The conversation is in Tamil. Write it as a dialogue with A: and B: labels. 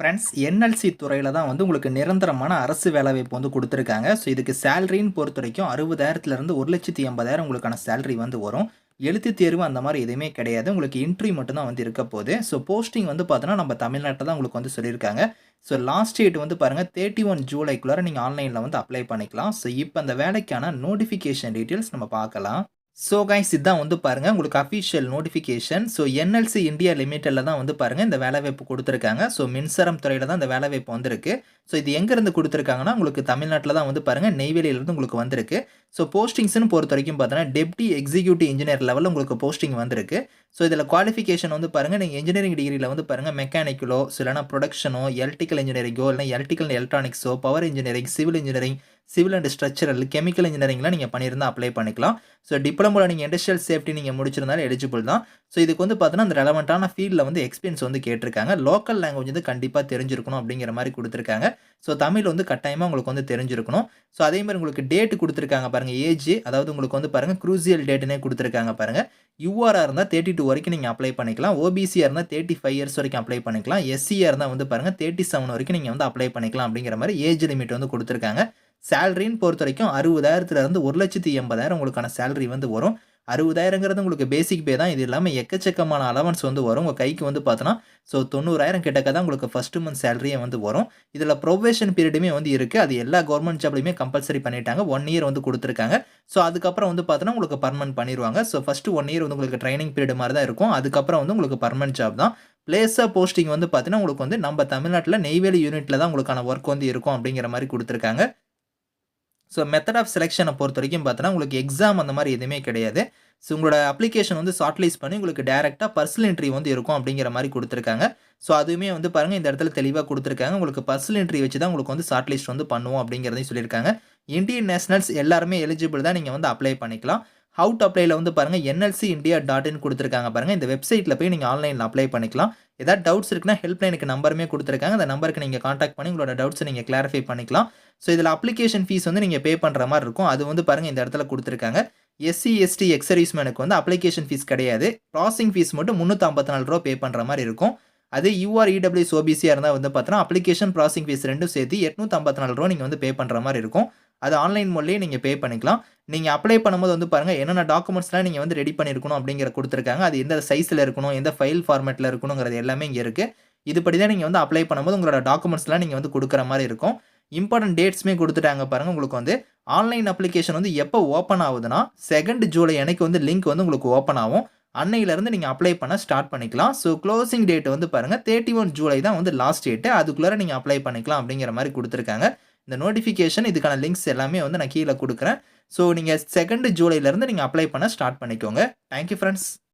A: ஃப்ரெண்ட்ஸ் என்எல்சி துறையில் தான் வந்து உங்களுக்கு நிரந்தரமான அரசு வேலைவாய்ப்பு வந்து கொடுத்துருக்காங்க. ஸோ இதுக்கு சேலரின்னு பொறுத்த வரைக்கும் அறுபதாயிரத்துலேருந்து ஒரு லட்சத்தி எண்பதாயிரம் உங்களுக்கான சேலரி வந்து வரும். எழுத்து தேர்வு அந்த மாதிரி எதுவுமே கிடையாது. உங்களுக்கு இன்ட்ரி மட்டும்தான் வந்து இருக்க போகுது. ஸோ போஸ்டிங் வந்து பார்த்தோன்னா நம்ம தமிழ்நாட்டில் தான் உங்களுக்கு வந்து சொல்லியிருக்காங்க. ஸோ லாஸ்ட் டேட் வந்து பாருங்கள் தேர்ட்டி ஒன் ஜூலைக்குள்ளார நீங்கள் ஆன்லைனில் வந்து அப்ளை பண்ணிக்கலாம். ஸோ இப்போ அந்த வேலைக்கான நோட்டிஃபிகேஷன் டீட்டெயில்ஸ் நம்ம பார்க்கலாம். ஸோ கைஸ் இதுதான் வந்து பாருங்கள் உங்களுக்கு official notification so NLC India லிமிட்டடில் தான் வந்து பாருங்கள் இந்த வேலைவாய்ப்பு கொடுத்துருக்காங்க. ஸோ மின்சாரம் துறையில் தான் இந்த வேலைவாய்ப்பு வந்திருக்கு. ஸோ இது எங்கேருந்து கொடுத்துருக்காங்கன்னா உங்களுக்கு தமிழ்நாட்டில் தான் வந்து பாருங்கள் நெய்வேலியிலேருந்து உங்களுக்கு வந்திருக்கு. ஸோ போஸ்டிங்ஸ்னு பொறுத்த வரைக்கும் பார்த்தீங்கன்னா டெப்டி எக்ஸிக்யூட்டிவ் இன்ஜினியர் லெவலில் உங்களுக்கு போஸ்டிங் வந்திருக்கு. ஸோ இதில் குவாலிஃபிகேஷன் வந்து பாருங்கள் நீங்கள் இன்ஜினியரிங் டிகிரியில் வந்து பாருங்கள் மெக்கானிக்கலோ இல்லைனா ப்ரொடக்ஷனோ எலக்ட்ரிக்கல் இன்ஜினியரிங்கோ இல்லை electrical எலக்ட்ரானிக்ஸோ power engineering civil engineering civil and structural chemical இன்ஜினியரிங்லாம் நீங்கள் பண்ணியிருந்தால் அப்ளை பண்ணிக்கலாம். ஸோ டிப்ளமோவில் நீங்கள் இண்டஸ்ட்ரியல் சேஃப்டி நீங்கள் முடிச்சிருந்தாலும் எலிஜிபிள் தான். ஸோ இதுக்கு வந்து பார்த்தீங்கன்னா அந்த ரெலவெண்ட்டான ஃபீல்டில் வந்து எக்ஸ்பீரியன்ஸ் வந்து கேட்டிருக்காங்க. லோக்கல் லாங்குவேஜ் வந்து கண்டிப்பாக தெரிஞ்சிருக்கணும் அப்படிங்கிற மாதிரி கொடுத்துருக்காங்க. ஸோ தமிழ் வந்து கட்டாயமாக உங்களுக்கு வந்து தெரிஞ்சிருக்கணும். ஸோ அதே மாதிரி உங்களுக்கு டேட் கொடுத்துருக்காங்க பாருங்கள் ஏஜ் அதாவது உங்களுக்கு வந்து பாருங்கள் க்ரூசியல் டேட்டுனே கொடுத்துருக்காங்க பாருங்கள் யூஆராக இருந்தால் தேர்ட்டி டூ வரைக்கும் நீங்கள் அப்ளை பண்ணிக்கலாம். ஓபிசியாக இருந்தால் தேர்ட்டி ஃபைவ் இயர்ஸ் வரைக்கும் அப்ளை பண்ணிக்கலாம். எஸ்சியாக இருந்தால் வந்து பாருங்கள் தேர்ட்டி செவன் வரைக்கும் நீங்கள் வந்து அப்ளை பண்ணிக்கலாம் அப்படிங்கிற மாதிரி ஏஜ் லிமிட் வந்து கொடுத்துருக்காங்க. சேலரின்னு பொறுத்த வரைக்கும் அறுபதாயிரத்துலேருந்து ஒரு லட்சத்தி எண்பதாயிரம் உங்களுக்கான சேலரி வந்து வரும். அறுபதாயிரங்கிறது உங்களுக்கு பேசிக் பே தான். இது இல்லாமல் எக்கச்சக்கமான அலவன்ஸ் வந்து வரும். உங்கள் கைக்கு வந்து பார்த்தோன்னா ஸோ தொண்ணூறாயிரம் கிட்டக்க தான் உங்களுக்கு ஃபஸ்ட்டு மந்த் சேலரியே வந்து வரும். இதில் ப்ரொவேஷன் பீரியடுமே வந்து இருக்குது அது எல்லா கவர்மெண்ட் ஜாப்லையுமே கம்பல்சரி பண்ணிட்டாங்க. ஒன் இயர் வந்து கொடுத்துருக்காங்க. ஸோ அதுக்கப்புறம் வந்து பார்த்தோன்னா உங்களுக்கு பர்மனெண்ட் பண்ணிடுவாங்க ஸோ ஃபஸ்ட்டு ஒன் இயர் வந்து உங்களுக்கு ட்ரைனிங் பீரியட் மாதிரி தான் இருக்கும். அதுக்கப்புறம் வந்து உங்களுக்கு பர்மனெண்ட் ஜாப் தான். பிளேஸாக போஸ்டிங் வந்து பார்த்தீங்கன்னா உங்களுக்கு வந்து நம்ம தமிழ்நாட்டில் நெய்வேலி யூனிட்டில் தான் உங்களுக்கான ஒர்க் வந்து இருக்கும் அப்படிங்கிற மாதிரி கொடுத்துருக்காங்க. ஸோ மெத்தட் ஆஃப் செலெக்ஷனை பொறுத்த வரைக்கும் பார்த்தோன்னா உங்களுக்கு எக்ஸாம் அந்த மாதிரி எதுவுமே கிடையாது. ஸோ உங்களோட அப்ளிகேஷன் வந்து ஷார்ட்லிஸ்ட் பண்ணி உங்களுக்கு டேரெக்டாக பர்சனல் இன்ட்ரி வந்து இருக்கும் அப்படிங்கிற மாதிரி கொடுத்துருக்காங்க. ஸோ அதுவுமே வந்து பாருங்கள் இந்த இடத்துல தெளிவாக கொடுத்துருக்காங்க. உங்களுக்கு பர்சனல் இன்ட்ரி வச்சு தான் உங்களுக்கு வந்து ஷார்ட்லிஸ்ட் வந்து பண்ணுவோம் அப்படிங்கிறதையும் சொல்லியிருக்காங்க. இந்தியன் நேஷனல்ஸ் எல்லாருமே எலிஜிபிள் தான் நீங்கள் வந்து அப்ளை பண்ணிக்கலாம். ஹவு டு அப்ளைல வந்து பாருங்கள் என்எல்சி இந்தியா டாட் இன் கொடுத்துருக்காங்க பாருங்கள் இந்த வெப்சைட்டில் போய் நீங்கள் ஆன்லைனில் அப்ளை பண்ணிக்கலாம். ஏதாவது டவுட்ஸ் இருக்குன்னா ஹெல்ப்லைனுக்கு நம்பருமே கொடுத்துருக்காங்க. அந்த நம்பருக்கு நீங்கள் காண்டாக்ட் பண்ணி உங்களோட டவுட்ஸை நீங்கள் கிளாரிஃபை பண்ணிக்கலாம். ஸோ இதில் அப்ளிகேஷன் ஃபீஸ் வந்து நீங்கள் பே பண்ணுற மாதிரி இருக்கும். அது வந்து பாருங்கள் இந்த இடத்துல கொடுத்துருக்காங்க. எஸ்சி எஸ்டி எக்ஸர்வீஸ்மேனுக்கு வந்து அப்ளிகேஷன் ஃபீஸ் கிடையாது. ப்ராசிங் ஃபீஸ் மட்டும் முந்நூற்றி ஐம்பத்தி நாலு ரூபா பே பண்ணுற மாதிரி இருக்கும். அதே யூஆர் இடபிள்யூஸ் ஓபிசியாக இருந்தால் வந்து பார்த்தோன்னா அப்ளிகேஷன் ப்ராசிங் ஃபீஸ் ரெண்டும் சேர்த்து எட்நூற்றி ஐம்பத்தி நாலு ரூபா நீங்கள் வந்து பே பண்ணுற மாதிரி இருக்கும். அது ஆன்லைன் மூலியே நீங்கள் பே பண்ணிக்கலாம். நீங்கள் அப்ளை பண்ணும்போது வந்து பாருங்கள் என்னென்ன டாக்குமெண்ட்ஸ்லாம் நீங்கள் வந்து ரெடி பண்ணியிருக்கணும் அப்படிங்கிற கொடுத்துருக்காங்க. அது எந்த சைஸில் இருக்கணும் எந்த ஃபைல் ஃபார்மேட்டில் இருக்கணுங்கிறது எல்லாமே இங்கே இருக்குது இதுபடி தான் நீங்கள் வந்து அப்ளை பண்ணும்போது உங்களோட டாக்குமெண்ட்ஸ்லாம் நீங்கள் வந்து கொடுக்குற மாதிரி இருக்கும். இம்பார்ட்டன்ட் டேட்ஸுமே கொடுத்துட்டாங்க பாருங்கள் உங்களுக்கு வந்து ஆன்லைன் அப்ளிகேஷன் வந்து எப்போ ஓப்பன் ஆகுதுன்னா செகண்ட் ஜூலை அன்னைக்கு வந்து லிங்க் வந்து உங்களுக்கு ஓப்பன் ஆகும். அன்னையிலேருந்து நீங்கள் அப்ளை பண்ண ஸ்டார்ட் பண்ணிக்கலாம். ஸோ க்ளோசிங் டேட் வந்து பாருங்கள் தேர்ட்டி ஒன் ஜூலை தான் வந்து லாஸ்ட் டேட்டு அதுக்குள்ளே நீங்கள் அப்ளை பண்ணிக்கலாம் அப்படிங்கிற மாதிரி கொடுத்துருக்காங்க. இந்த நோட்டிஃபிகேஷன் இதுக்கான லிங்க்ஸ் எல்லாமே வந்து நான் கீழே கொடுக்குறேன். ஸோ நீங்கள் செகண்ட் ஜூலைலேருந்து நீங்கள் அப்ளை பண்ண ஸ்டார்ட் பண்ணிக்கோங்க. Thank you friends